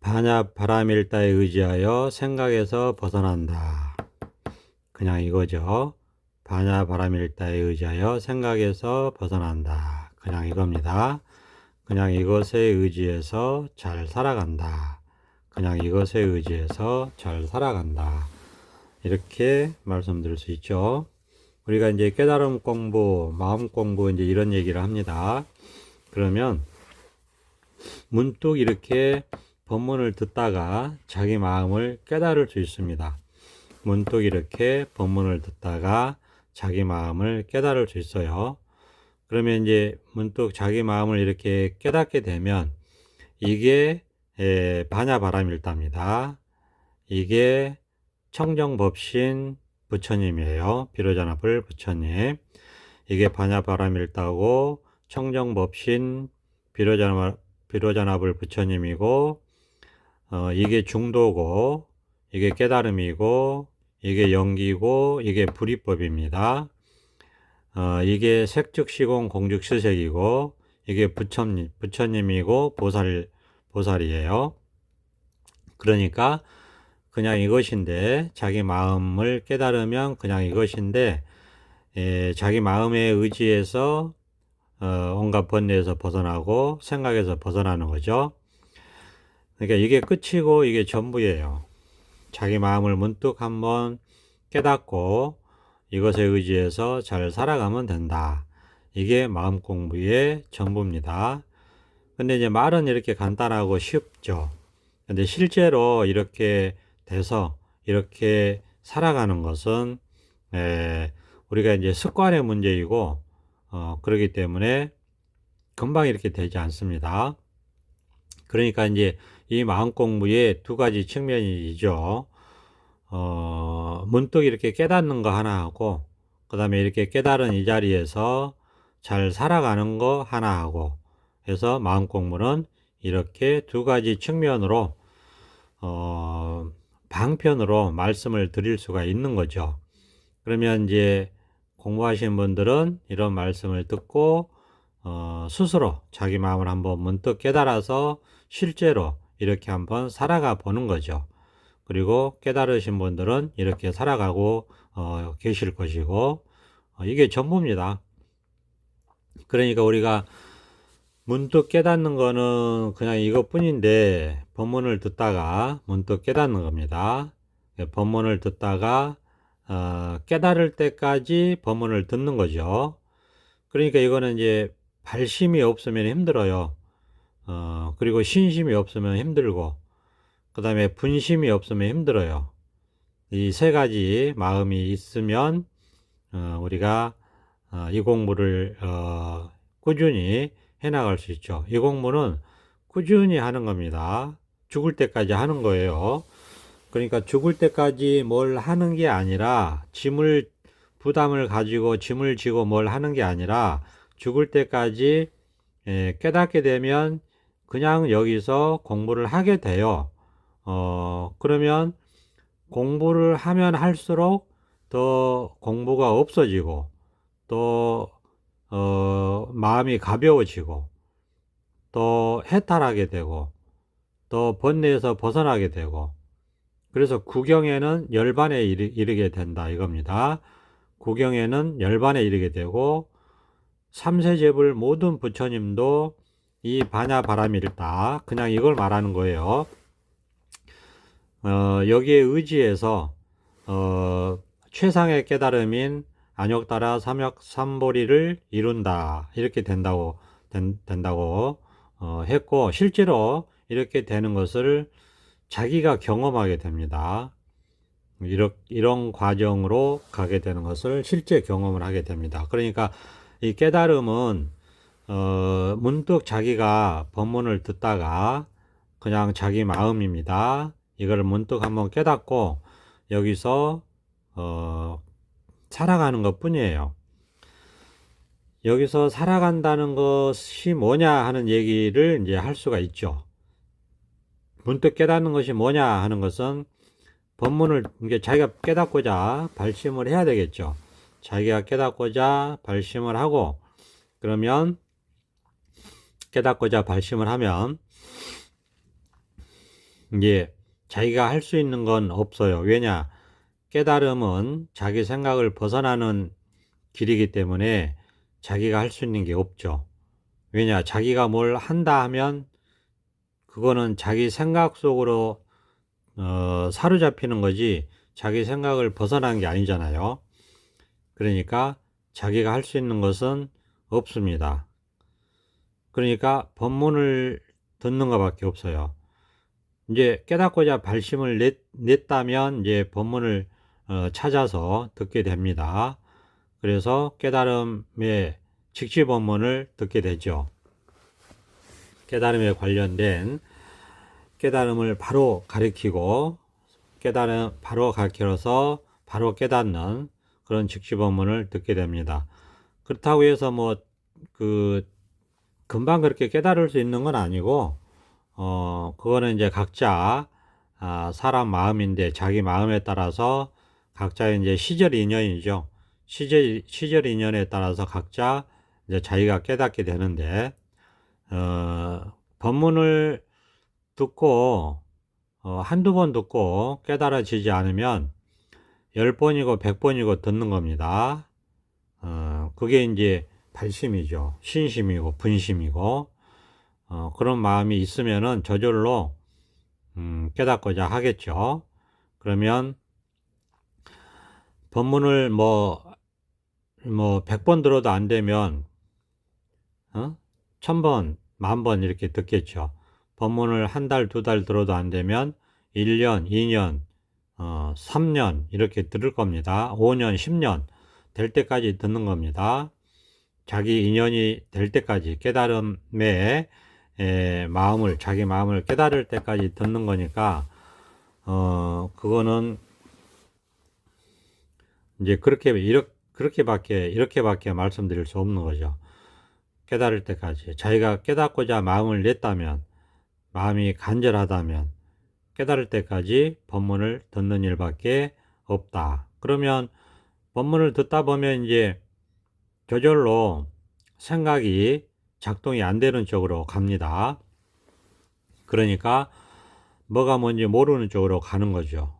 반야 바람일다에 의지하여 생각에서 벗어난다. 그냥 이거죠. 반야 바람일다에 의지하여 생각에서 벗어난다. 그냥 이겁니다. 그냥 이것에 의지해서 잘 살아간다. 그냥 이것에 의지해서 잘 살아간다. 이렇게 말씀드릴 수 있죠. 우리가 이제 깨달음 공부, 마음 공부 이제 이런 얘기를 합니다. 그러면 문득 이렇게 법문을 듣다가 자기 마음을 깨달을 수 있습니다. 문득 이렇게 법문을 듣다가 자기 마음을 깨달을 수 있어요. 그러면 이제 문득 자기 마음을 이렇게 깨닫게 되면 이게 에, 반야바람일답니다. 이게 청정법신 부처님이에요. 비로자나불 부처님. 이게 반야바람일다고 청정법신 비로자나, 비로자나불 부처님이고 어, 이게 중도고 이게 깨달음이고 이게 연기고 이게 불이법입니다. 어, 이게 색즉시공 공즉시색이고 이게 부처님, 부처님이고 보살 보살이에요. 그러니까 그냥 이것인데 자기 마음을 깨달으면 그냥 이것인데 에, 자기 마음의 의지에서 어, 온갖 번뇌에서 벗어나고 생각에서 벗어나는 거죠. 그러니까 이게 끝이고 이게 전부예요. 자기 마음을 문득 한번 깨닫고 이것에 의지해서 잘 살아가면 된다. 이게 마음 공부의 전부입니다. 근데 이제 말은 이렇게 간단하고 쉽죠. 근데 실제로 이렇게 돼서 이렇게 살아가는 것은 에, 우리가 이제 습관의 문제이고 어, 그러기 때문에 금방 이렇게 되지 않습니다. 그러니까 이제 이 마음 공부의 두 가지 측면이죠. 어, 문득 이렇게 깨닫는 거 하나 하고, 그 다음에 이렇게 깨달은 이 자리에서 잘 살아가는 거 하나 하고, 해서 마음 공부는 이렇게 두 가지 측면으로, 어, 방편으로 말씀을 드릴 수가 있는 거죠. 그러면 이제 공부하신 분들은 이런 말씀을 듣고, 어, 스스로 자기 마음을 한번 문득 깨달아서 실제로 이렇게 한번 살아가 보는 거죠. 그리고 깨달으신 분들은 이렇게 살아가고 어, 계실 것이고 어, 이게 전부입니다. 그러니까 우리가 문득 깨닫는 거는 그냥 이것뿐인데 법문을 듣다가 문득 깨닫는 겁니다. 예, 법문을 듣다가 어, 깨달을 때까지 법문을 듣는 거죠. 그러니까 이거는 이제 발심이 없으면 힘들어요. 어, 그리고 신심이 없으면 힘들고, 그 다음에 분심이 없으면 힘들어요. 이 세 가지 마음이 있으면, 어, 우리가, 어, 이 공부를, 어, 꾸준히 해 나갈 수 있죠. 이 공부는 꾸준히 하는 겁니다. 죽을 때까지 하는 거예요. 그러니까 죽을 때까지 뭘 하는 게 아니라, 짐을, 부담을 가지고 짐을 지고 뭘 하는 게 아니라, 죽을 때까지 예, 깨닫게 되면 그냥 여기서 공부를 하게 돼요. 어, 그러면 공부를 하면 할수록 더 공부가 없어지고 또 어, 마음이 가벼워지고 또 해탈하게 되고 또 번뇌에서 벗어나게 되고 그래서 구경에는 열반에 이르게 된다 이겁니다. 구경에는 열반에 이르게 되고 삼세제불 모든 부처님도 이 반야 바람일다. 그냥 이걸 말하는 거예요. 어, 여기에 의지해서 어, 최상의 깨달음인 안욕 따라 삼역 삼보리를 이룬다. 이렇게 된다고 된, 다고 어, 했고 실제로 이렇게 되는 것을 자기가 경험하게 됩니다. 이런, 이런 과정으로 가게 되는 것을 실제 경험을 하게 됩니다. 그러니까 이 깨달음은 어, 문득 자기가 법문을 듣다가 그냥 자기 마음입니다. 이걸 문득 한번 깨닫고 여기서 어, 살아가는 것 뿐이에요. 여기서 살아간다는 것이 뭐냐 하는 얘기를 이제 할 수가 있죠. 문득 깨닫는 것이 뭐냐 하는 것은 법문을 이게 자기가 깨닫고자 발심을 해야 되겠죠. 자기가 깨닫고자 발심을 하고 그러면 깨닫고자 발심을 하면 이제 자기가 할 수 있는 건 없어요. 왜냐? 깨달음은 자기 생각을 벗어나는 길이기 때문에 자기가 할 수 있는 게 없죠. 왜냐? 자기가 뭘 한다 하면 그거는 자기 생각 속으로 어, 사로잡히는 거지 자기 생각을 벗어난 게 아니잖아요. 그러니까 자기가 할 수 있는 것은 없습니다. 그러니까 법문을 듣는 것밖에 없어요. 이제 깨닫고자 발심을 냈, 냈다면 이제 법문을 어, 찾아서 듣게 됩니다. 그래서 깨달음의 직시 법문을 듣게 되죠. 깨달음에 관련된 깨달음을 바로 가리키고 깨달음 바로 가르쳐서 바로 깨닫는 그런 직시 법문을 듣게 됩니다. 그렇다고 해서 뭐그 금방 그렇게 깨달을 수 있는 건 아니고 어 그거는 이제 각자 아, 사람 마음인데 자기 마음에 따라서 각자의 이제 시절 인연이죠. 시절 시절 인연에 따라서 각자 이제 자기가 깨닫게 되는데 어 법문을 듣고 어, 한두 번 듣고 깨달아지지 않으면 열 번이고 백 번이고 듣는 겁니다. 어, 그게 이제 발심이죠. 신심이고 분심이고 어, 그런 마음이 있으면은 저절로 음, 깨닫고자 하겠죠. 그러면 법문을 뭐, 뭐, 백번 들어도 안 되면, 어? 천 번, 만 번 이렇게 듣겠죠. 법문을 한 달, 두 달 들어도 안 되면 1년, 2년, 어, 3년 이렇게 들을 겁니다. 5년, 10년 될 때까지 듣는 겁니다. 자기 인연이 될 때까지 깨달음의 에, 마음을 자기 마음을 깨달을 때까지 듣는 거니까 어 그거는 이제 그렇게 이렇게 그렇게밖에 이렇게밖에 말씀드릴 수 없는 거죠. 깨달을 때까지 자기가 깨닫고자 마음을 냈다면 마음이 간절하다면 깨달을 때까지 법문을 듣는 일밖에 없다. 그러면 법문을 듣다 보면 이제 저절로 생각이 작동이 안 되는 쪽으로 갑니다. 그러니까 뭐가 뭔지 모르는 쪽으로 가는 거죠.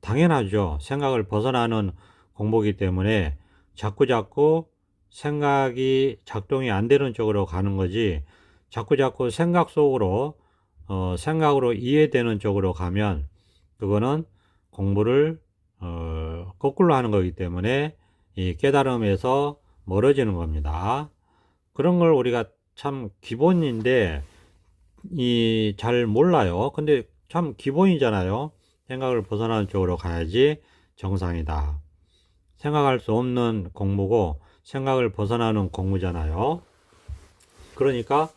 당연하죠. 생각을 벗어나는 공부기 때문에 자꾸자꾸 생각이 작동이 안 되는 쪽으로 가는 거지 자꾸자꾸 생각 속으로 어, 생각으로 이해되는 쪽으로 가면 그거는 공부를 어, 거꾸로 하는 거기 때문에 이 깨달음에서 멀어지는 겁니다. 그런 걸 우리가 참 기본인데 이 잘 몰라요. 근데 참 기본이잖아요. 생각을 벗어나는 쪽으로 가야지 정상이다. 생각할 수 없는 공부고 생각을 벗어나는 공부잖아요. 그러니까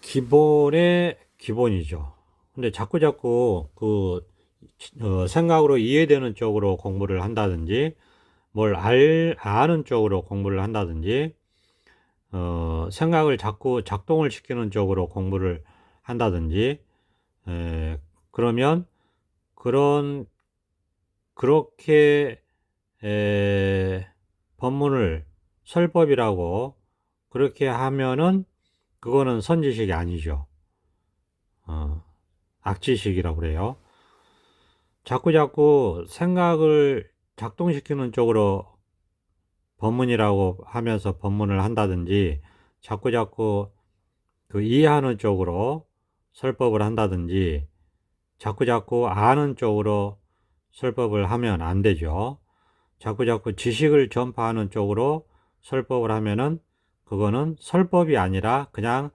기본의 기본이죠. 근데 자꾸 자꾸 그 어, 생각으로 이해되는 쪽으로 공부를 한다든지 뭘 알, 아는 쪽으로 공부를 한다든지 어, 생각을 자꾸 작동을 시키는 쪽으로 공부를 한다든지 에, 그러면 그런 그렇게 에, 법문을 설법이라고 그렇게 하면은 그거는 선지식이 아니죠. 어, 악지식이라고 그래요. 자꾸 자꾸 생각을 작동시키는 쪽으로 법문이라고 하면서 법문을 한다든지 자꾸 자꾸 그 이해하는 쪽으로 설법을 한다든지 자꾸 자꾸 아는 쪽으로 설법을 하면 안 되죠. 자꾸 자꾸 지식을 전파하는 쪽으로 설법을 하면은 그거는 설법이 아니라 그냥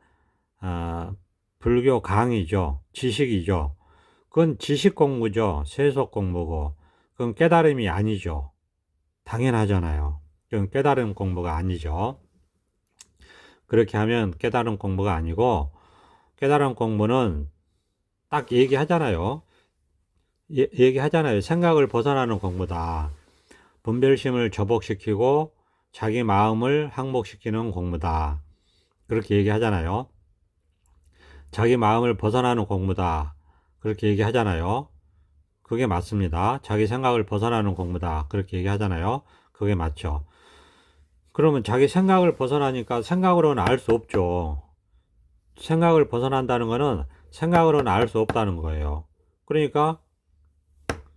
어, 불교 강의죠. 지식이죠. 그건 지식 공부죠. 세속 공부고 그건 깨달음이 아니죠. 당연하잖아요. 그건 깨달음 공부가 아니죠. 그렇게 하면 깨달음 공부가 아니고 깨달음 공부는 딱 얘기하잖아요. 예, 얘기하잖아요. 생각을 벗어나는 공부다. 분별심을 저복시키고 자기 마음을 항복시키는 공부다. 그렇게 얘기하잖아요. 자기 마음을 벗어나는 공부다. 그렇게 얘기하잖아요. 그게 맞습니다. 자기 생각을 벗어나는 공부다. 그렇게 얘기하잖아요. 그게 맞죠. 그러면 자기 생각을 벗어나니까 생각으로는 알 수 없죠. 생각을 벗어난다는 거는 생각으로는 알 수 없다는 거예요. 그러니까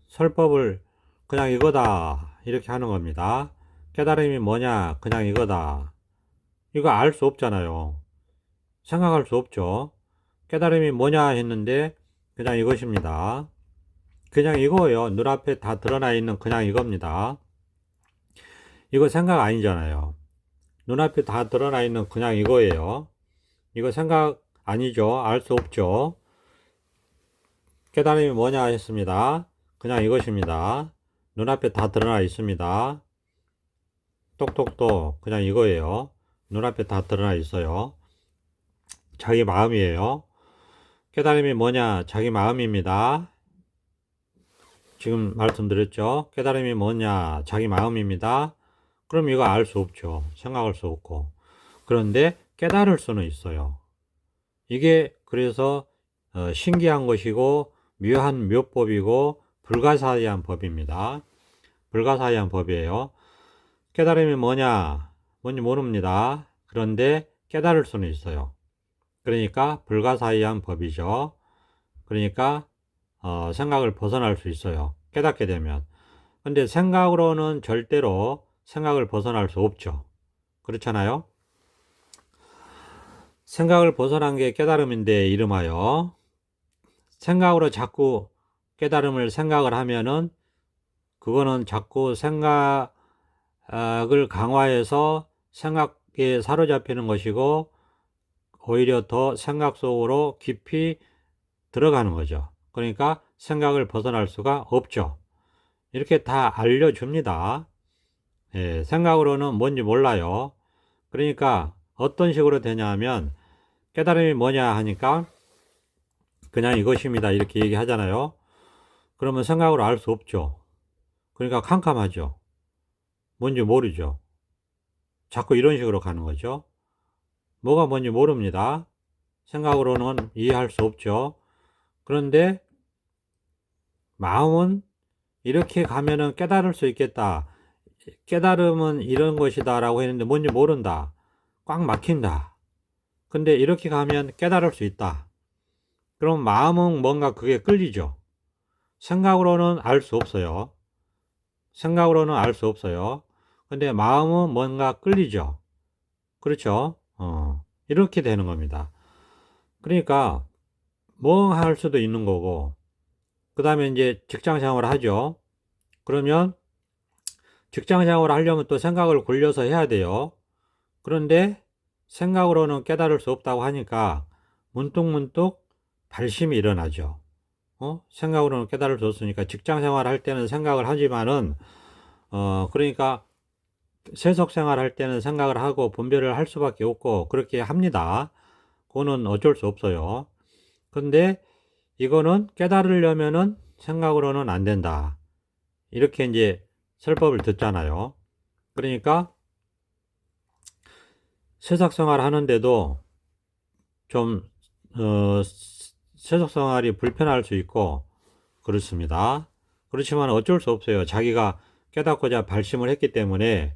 설법을 그냥 이거다 이렇게 하는 겁니다. 깨달음이 뭐냐 그냥 이거다. 이거 알 수 없잖아요. 생각할 수 없죠. 깨달음이 뭐냐 했는데 그냥 이것입니다. 그냥 이거예요. 눈앞에 다 드러나 있는 그냥 이겁니다. 이거 생각 아니잖아요. 눈앞에 다 드러나 있는 그냥 이거예요. 이거 생각 아니죠. 알 수 없죠. 깨달음이 뭐냐 했습니다. 그냥 이것입니다. 눈앞에 다 드러나 있습니다. 똑똑똑 그냥 이거예요. 눈앞에 다 드러나 있어요. 자기 마음이에요. 깨달음이 뭐냐? 자기 마음입니다. 지금 말씀드렸죠? 깨달음이 뭐냐? 자기 마음입니다. 그럼 이거 알 수 없죠. 생각할 수 없고. 그런데 깨달을 수는 있어요. 이게 그래서 어, 신기한 것이고 묘한 묘법이고 불가사의한 법입니다. 불가사의한 법이에요. 깨달음이 뭐냐? 뭔지 모릅니다. 그런데 깨달을 수는 있어요. 그러니까 불가사의한 법이죠. 그러니까 어, 생각을 벗어날 수 있어요. 깨닫게 되면. 근데 생각으로는 절대로 생각을 벗어날 수 없죠. 그렇잖아요? 생각을 벗어난 게 깨달음인데 이름하여 생각으로 자꾸 깨달음을 생각을 하면은 그거는 자꾸 생각을 강화해서 생각에 사로잡히는 것이고 오히려 더 생각 속으로 깊이 들어가는 거죠. 그러니까 생각을 벗어날 수가 없죠. 이렇게 다 알려줍니다. 예, 생각으로는 뭔지 몰라요. 그러니까 어떤 식으로 되냐 면 깨달음이 뭐냐 하니까 그냥 이것입니다. 이렇게 얘기하잖아요. 그러면 생각으로 알 수 없죠. 그러니까 캄캄하죠. 뭔지 모르죠. 자꾸 이런 식으로 가는 거죠. 뭐가 뭔지 모릅니다. 생각으로는 이해할 수 없죠. 그런데 마음은 이렇게 가면은 깨달을 수 있겠다. 깨달음은 이런 것이다 라고 했는데 뭔지 모른다. 꽉 막힌다. 근데 이렇게 가면 깨달을 수 있다. 그럼 마음은 뭔가 그게 끌리죠. 생각으로는 알 수 없어요. 생각으로는 알 수 없어요. 근데 마음은 뭔가 끌리죠. 그렇죠? 어, 이렇게 되는 겁니다. 그러니까 멍할 수도 있는 거고 그 다음에 이제 직장 생활을 하죠. 그러면 직장 생활을 하려면 또 생각을 굴려서 해야 돼요. 그런데 생각으로는 깨달을 수 없다고 하니까 문득문득 발심이 일어나죠. 어? 생각으로는 깨달을 수 없으니까 직장 생활을 할 때는 생각을 하지만은 어 그러니까 세속 생활할 때는 생각을 하고 분별을 할 수밖에 없고 그렇게 합니다. 그거는 어쩔 수 없어요. 근데 이거는 깨달으려면은 생각으로는 안 된다. 이렇게 이제 설법을 듣잖아요. 그러니까 세상 생활 하는데도 좀 어, 세상 생활이 불편할 수 있고 그렇습니다. 그렇지만 어쩔 수 없어요. 자기가 깨닫고자 발심을 했기 때문에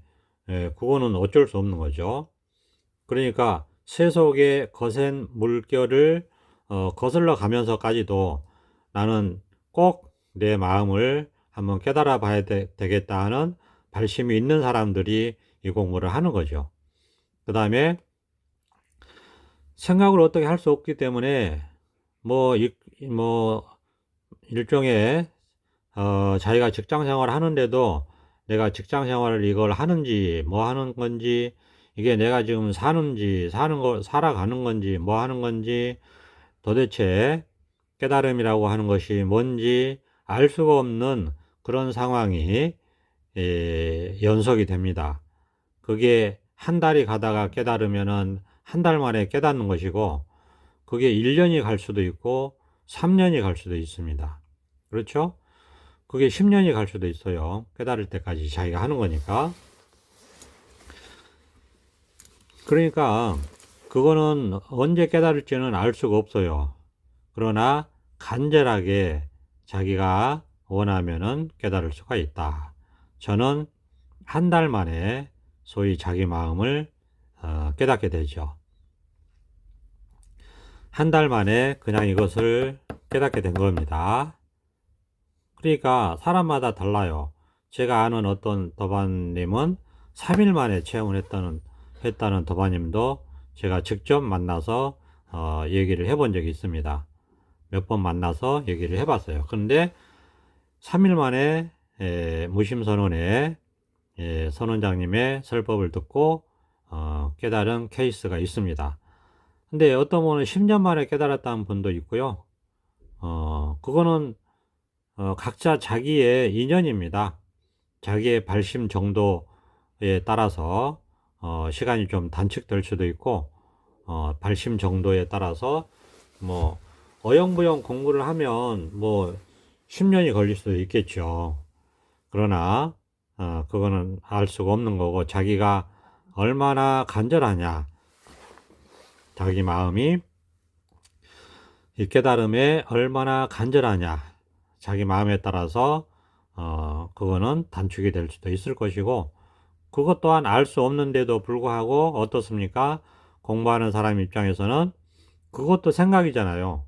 예, 그거는 어쩔 수 없는 거죠. 그러니까 세속의 거센 물결을 어, 거슬러 가면서까지도 나는 꼭 내 마음을 한번 깨달아 봐야 되, 겠다 하는 발심이 있는 사람들이 이 공부를 하는 거죠. 그 다음에 생각을 어떻게 할 수 없기 때문에 뭐, 이, 뭐 일종의 어, 자기가 직장 생활을 하는데도 내가 직장 생활을 이걸 하는지 뭐 하는 건지 이게 내가 지금 사는지 사는 거 살아가는 건지 뭐 하는 건지 도대체 깨달음이라고 하는 것이 뭔지 알 수가 없는 그런 상황이 예, 연속이 됩니다. 그게 한 달이 가다가 깨달으면은 한 달 만에 깨닫는 것이고 그게 1년이 갈 수도 있고 3년이 갈 수도 있습니다. 그렇죠? 그게 10년이 갈 수도 있어요. 깨달을 때까지 자기가 하는 거니까. 그러니까 그거는 언제 깨달을지는 알 수가 없어요. 그러나 간절하게 자기가 원하면은 깨달을 수가 있다. 저는 한 달 만에 소위 자기 마음을 어, 깨닫게 되죠. 한 달 만에 그냥 이것을 깨닫게 된 겁니다. 그러니까 사람마다 달라요. 제가 아는 어떤 도반님은 3일 만에 체험을 했다는, 했다는 도반님도 제가 직접 만나서 어, 얘기를 해본 적이 있습니다. 몇 번 만나서 얘기를 해봤어요. 그런데 3일 만에 에, 무심선언에 에, 선원장님의 설법을 듣고 어, 깨달은 케이스가 있습니다. 근데 어떤 분은 10년 만에 깨달았다는 분도 있고요. 어, 그거는 어, 각자 자기의 인연입니다. 자기의 발심 정도에 따라서 어, 시간이 좀 단축될 수도 있고 어, 발심 정도에 따라서 뭐 어영부영 공부를 하면 뭐 10년이 걸릴 수도 있겠죠. 그러나 어, 그거는 알 수가 없는 거고 자기가 얼마나 간절하냐 자기 마음이 이 깨달음에 얼마나 간절하냐 자기 마음에 따라서 어, 그거는 단축이 될 수도 있을 것이고 그것 또한 알 수 없는데도 불구하고 어떻습니까? 공부하는 사람 입장에서는 그것도 생각이잖아요.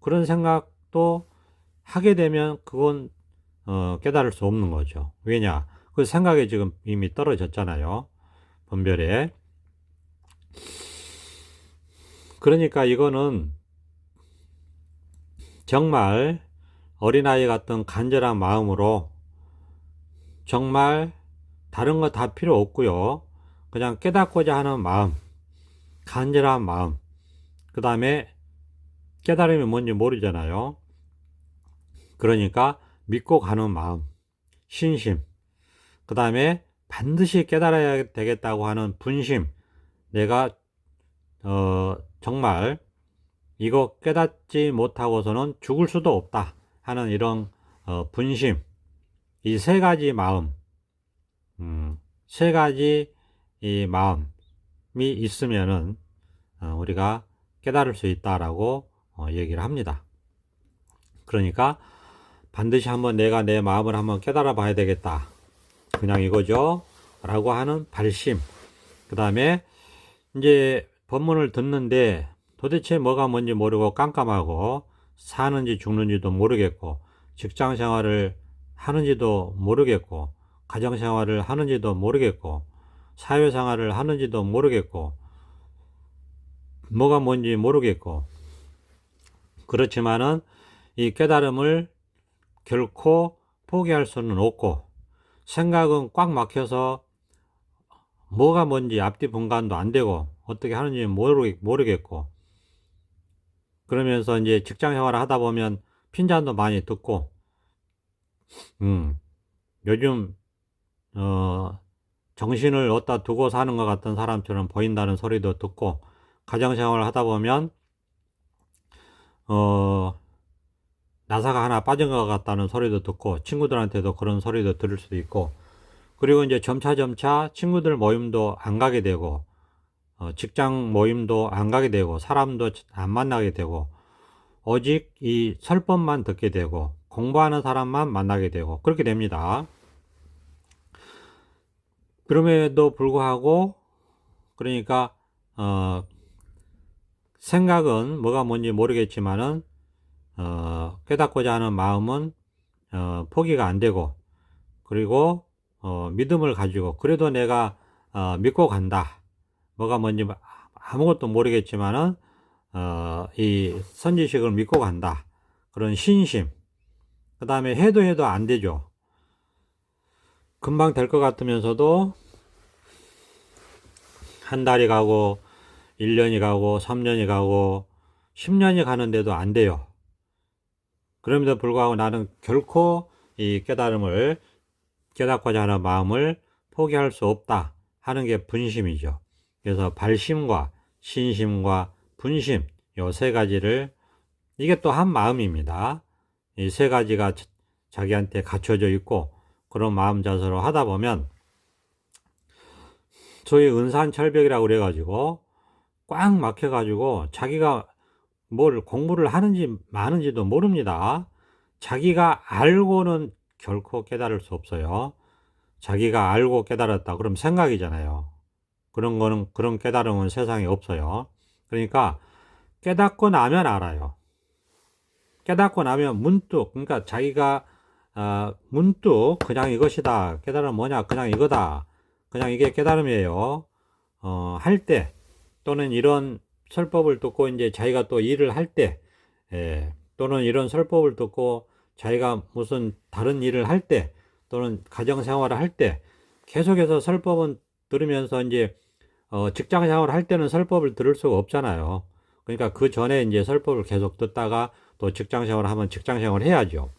그런 생각도 하게 되면 그건 어, 깨달을 수 없는 거죠. 왜냐? 그 생각에 지금 이미 떨어졌잖아요. 분별에. 그러니까 이거는 정말 어린아이 같은 간절한 마음으로 정말 다른 거 다 필요 없고요. 그냥 깨닫고자 하는 마음, 간절한 마음, 그 다음에 깨달음이 뭔지 모르잖아요. 그러니까 믿고 가는 마음, 신심, 그 다음에 반드시 깨달아야 되겠다고 하는 분심, 내가 어, 정말 이거 깨닫지 못하고서는 죽을 수도 없다 하는 이런 어, 분심, 이 세 가지 마음, 음, 세 가지 이 마음이 있으면은 어, 우리가 깨달을 수 있다라고 어, 얘기를 합니다. 그러니까 반드시 한번 내가 내 마음을 한번 깨달아 봐야 되겠다. 그냥 이거죠. 라고 하는 발심. 그 다음에 이제 법문을 듣는데 도대체 뭐가 뭔지 모르고 깜깜하고 사는지 죽는지도 모르겠고 직장 생활을 하는지도 모르겠고 가정 생활을 하는지도 모르겠고 사회 생활을 하는지도 모르겠고 뭐가 뭔지 모르겠고 그렇지만은 이 깨달음을 결코 포기할 수는 없고 생각은 꽉 막혀서 뭐가 뭔지 앞뒤 분간도 안 되고 어떻게 하는지 모르겠고 그러면서 이제 직장 생활을 하다 보면 핀잔도 많이 듣고 음 요즘 어 정신을 어디다 두고 사는 것 같은 사람처럼 보인다는 소리도 듣고 가정 생활을 하다 보면 어 나사가 하나 빠진 것 같다는 소리도 듣고 친구들한테도 그런 소리도 들을 수도 있고 그리고 이제 점차 점차 친구들 모임도 안 가게 되고 어, 직장 모임도 안 가게 되고 사람도 안 만나게 되고 오직 이 설법만 듣게 되고 공부하는 사람만 만나게 되고 그렇게 됩니다. 그럼에도 불구하고 그러니까 어, 생각은 뭐가 뭔지 모르겠지만은 어, 깨닫고자 하는 마음은 어, 포기가 안 되고 그리고 어, 믿음을 가지고 그래도 내가 어, 믿고 간다. 뭐가 뭔지 아무것도 모르겠지만은 어, 이 선지식을 믿고 간다. 그런 신심. 그 다음에 해도 해도 안 되죠. 금방 될 것 같으면서도 한 달이 가고 1년이 가고 3년이 가고 10년이 가는데도 안 돼요. 그럼에도 불구하고 나는 결코 이 깨달음을 깨닫고자 하는 마음을 포기할 수 없다 하는 게 분심이죠. 그래서 발심과 신심과 분심 요 세 가지를 이게 또 한 마음입니다. 이 세 가지가 자기한테 갖춰져 있고 그런 마음 자세로 하다 보면 소위 은산 철벽이라고 그래가지고 꽉 막혀가지고 자기가 뭘 공부를 하는지 마는지도 모릅니다. 자기가 알고는 결코 깨달을 수 없어요. 자기가 알고 깨달았다. 그럼 생각이잖아요. 그런 거는, 그런 깨달음은 세상에 없어요. 그러니까 깨닫고 나면 알아요. 깨닫고 나면 문득, 그러니까 자기가 아, 문득 그냥 이것이다. 깨달음 뭐냐? 그냥 이거다. 그냥 이게 깨달음이에요. 어, 할 때, 또는 이런 설법을 듣고 이제 자기가 또 일을 할 때, 예, 또는 이런 설법을 듣고 자기가 무슨 다른 일을 할 때, 또는 가정 생활을 할 때, 계속해서 설법은 들으면서 이제 어, 직장 생활을 할 때는 설법을 들을 수가 없잖아요. 그러니까 그 전에 이제 설법을 계속 듣다가 또 직장 생활을 하면 직장 생활을 해야죠.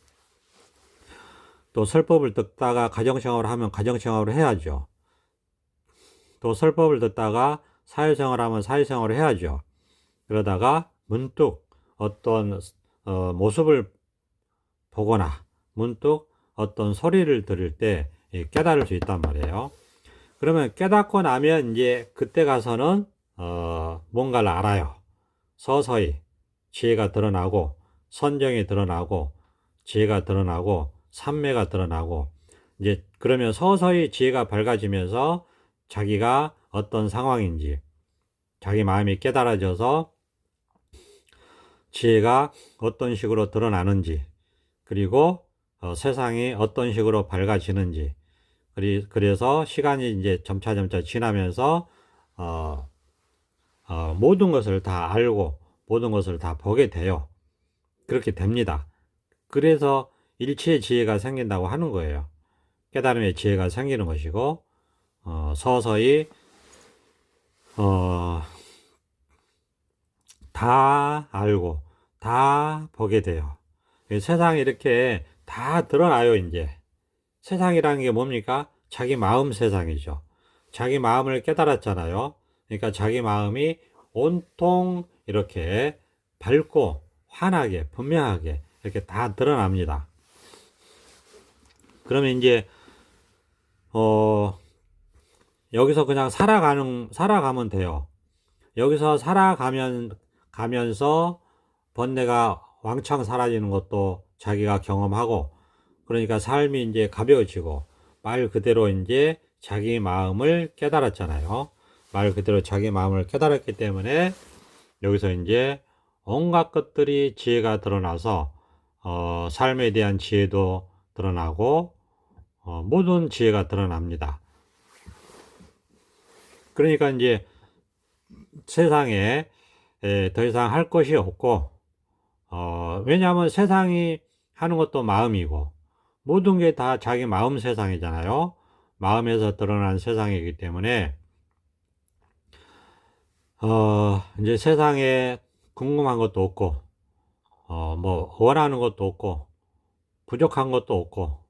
또 설법을 듣다가 가정 생활을 하면 가정 생활을 해야죠. 또 설법을 듣다가 사회생활을 하면 사회생활을 해야죠. 그러다가 문득 어떤 어, 모습을 보거나 문득 어떤 소리를 들을 때 깨달을 수 있단 말이에요. 그러면 깨닫고 나면 이제 그때 가서는 어, 뭔가를 알아요. 서서히 지혜가 드러나고 선정이 드러나고 지혜가 드러나고 삼매가 드러나고 이제 그러면 서서히 지혜가 밝아지면서 자기가 어떤 상황인지 자기 마음이 깨달아져서 지혜가 어떤 식으로 드러나는지 그리고 어, 세상이 어떤 식으로 밝아지는지 그리, 그래서 시간이 이제 점차 점차 지나면서 어, 어, 모든 것을 다 알고 모든 것을 다 보게 돼요. 그렇게 됩니다. 그래서 일체의 지혜가 생긴다고 하는 거예요. 깨달음의 지혜가 생기는 것이고 어, 서서히 어, 다 알고 다 보게 돼요. 세상이 이렇게 다 드러나요, 이제. 세상이라는 게 뭡니까? 자기 마음 세상이죠. 자기 마음을 깨달았잖아요. 그러니까 자기 마음이 온통 이렇게 밝고 환하게, 분명하게 이렇게 다 드러납니다. 그러면 이제, 어, 여기서 그냥 살아가는, 살아가면 돼요. 여기서 살아가면, 가면서 번뇌가 왕창 사라지는 것도 자기가 경험하고, 그러니까 삶이 이제 가벼워지고, 말 그대로 이제 자기 마음을 깨달았잖아요. 말 그대로 자기 마음을 깨달았기 때문에 여기서 이제 온갖 것들이 지혜가 드러나서 어, 삶에 대한 지혜도 드러나고 어, 모든 지혜가 드러납니다. 그러니까 이제 세상에 에, 더 이상 할 것이 없고 어, 왜냐하면 세상이 하는 것도 마음이고 모든 게 다 자기 마음 세상이잖아요. 마음에서 드러난 세상이기 때문에 어, 이제 세상에 궁금한 것도 없고 어, 뭐 원하는 것도 없고 부족한 것도 없고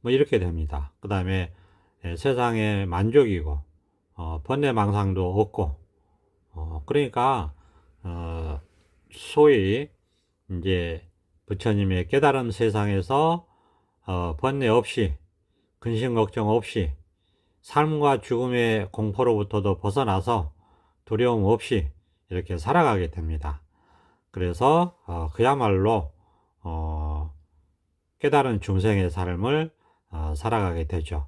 뭐 이렇게 됩니다. 그 다음에 예, 세상에 만족이고 어, 번뇌망상도 없고 어, 그러니까 어, 소위 이제 부처님의 깨달음 세상에서 어, 번뇌 없이 근심 걱정 없이 삶과 죽음의 공포로부터도 벗어나서 두려움 없이 이렇게 살아가게 됩니다. 그래서 어, 그야말로 어, 깨달은 중생의 삶을 어, 살아가게 되죠.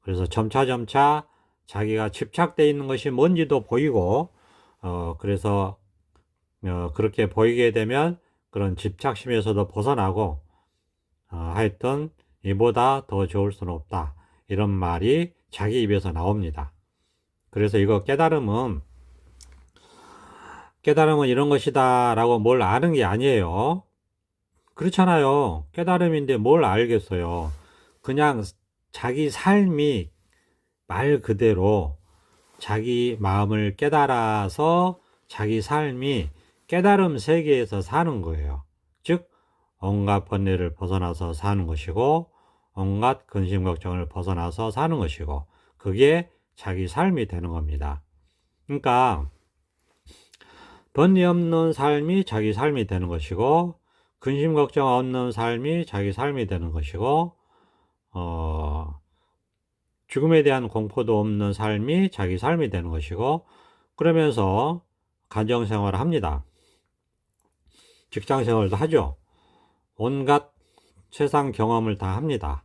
그래서 점차 점차 자기가 집착되어 있는 것이 뭔지도 보이고 어, 그래서 어, 그렇게 보이게 되면 그런 집착심에서도 벗어나고 어, 하여튼 이보다 더 좋을 수는 없다. 이런 말이 자기 입에서 나옵니다. 그래서 이거 깨달음은 깨달음은 이런 것이다 라고 뭘 아는 게 아니에요. 그렇잖아요. 깨달음인데 뭘 알겠어요. 그냥 자기 삶이 말 그대로 자기 마음을 깨달아서 자기 삶이 깨달음 세계에서 사는 거예요. 즉, 온갖 번뇌를 벗어나서 사는 것이고, 온갖 근심 걱정을 벗어나서 사는 것이고, 그게 자기 삶이 되는 겁니다. 그러니까, 번뇌 없는 삶이 자기 삶이 되는 것이고, 근심 걱정 없는 삶이 자기 삶이 되는 것이고, 어, 죽음에 대한 공포도 없는 삶이 자기 삶이 되는 것이고, 그러면서 가정 생활을 합니다. 직장 생활도 하죠. 온갖 세상 경험을 다 합니다.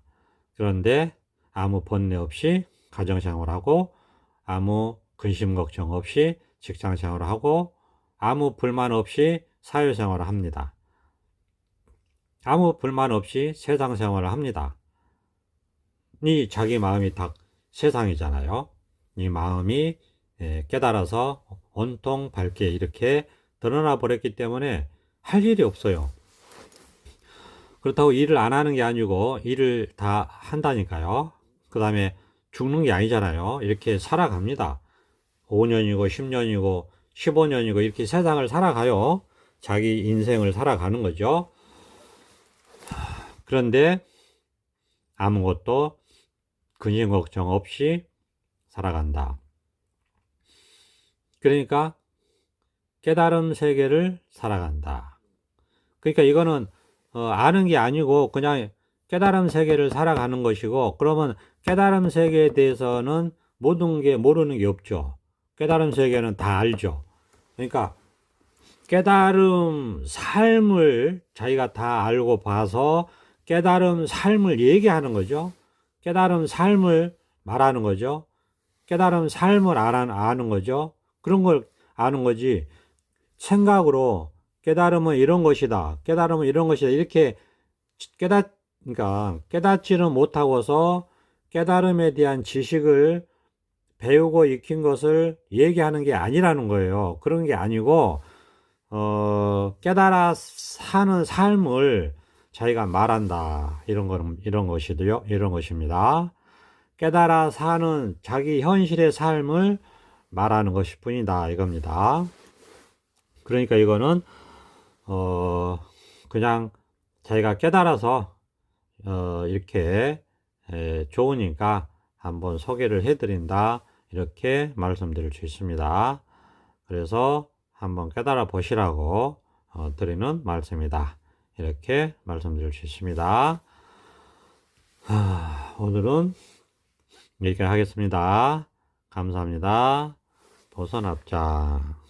그런데 아무 번뇌 없이 가정 생활하고 아무 근심 걱정 없이 직장 생활을 하고 아무 불만 없이 사회 생활을 합니다. 아무 불만 없이 세상 생활을 합니다. 이 자기 마음이 다 세상이잖아요. 이 마음이 예, 깨달아서 온통 밝게 이렇게 드러나 버렸기 때문에 할 일이 없어요. 그렇다고 일을 안 하는 게 아니고 일을 다 한다니까요. 그 다음에 죽는 게 아니잖아요. 이렇게 살아갑니다. 5년이고 10년이고 15년이고 이렇게 세상을 살아가요. 자기 인생을 살아가는 거죠. 그런데 아무것도 근심 걱정 없이 살아간다. 그러니까 깨달음 세계를 살아간다. 그러니까 이거는 어, 아는 게 아니고 그냥 깨달음 세계를 살아가는 것이고 그러면 깨달음 세계에 대해서는 모든 게 모르는 게 없죠. 깨달음 세계는 다 알죠. 그러니까 깨달음 삶을 자기가 다 알고 봐서 깨달음 삶을 얘기하는 거죠. 깨달음 삶을 말하는 거죠. 깨달음 삶을 아는 거죠. 그런 걸 아는 거지. 생각으로 깨달음은 이런 것이다. 깨달음은 이런 것이다. 이렇게 깨닫, 그러니까 깨닫지는 못하고서 깨달음에 대한 지식을 배우고 익힌 것을 얘기하는 게 아니라는 거예요. 그런 게 아니고, 어, 깨달아 사는 삶을 자기가 말한다. 이런 거, 이런 것이도요. 이런 것입니다. 깨달아 사는 자기 현실의 삶을 말하는 것일 뿐이다. 이겁니다. 그러니까 이거는, 어, 그냥 자기가 깨달아서, 어, 이렇게, 에, 좋으니까 한번 소개를 해드린다. 이렇게 말씀드릴 수 있습니다. 그래서 한번 깨달아 보시라고 어, 드리는 말씀이다. 이렇게 말씀드릴 수 있습니다. 하, 오늘은 여기까지 하겠습니다. 감사합니다. 보선합자.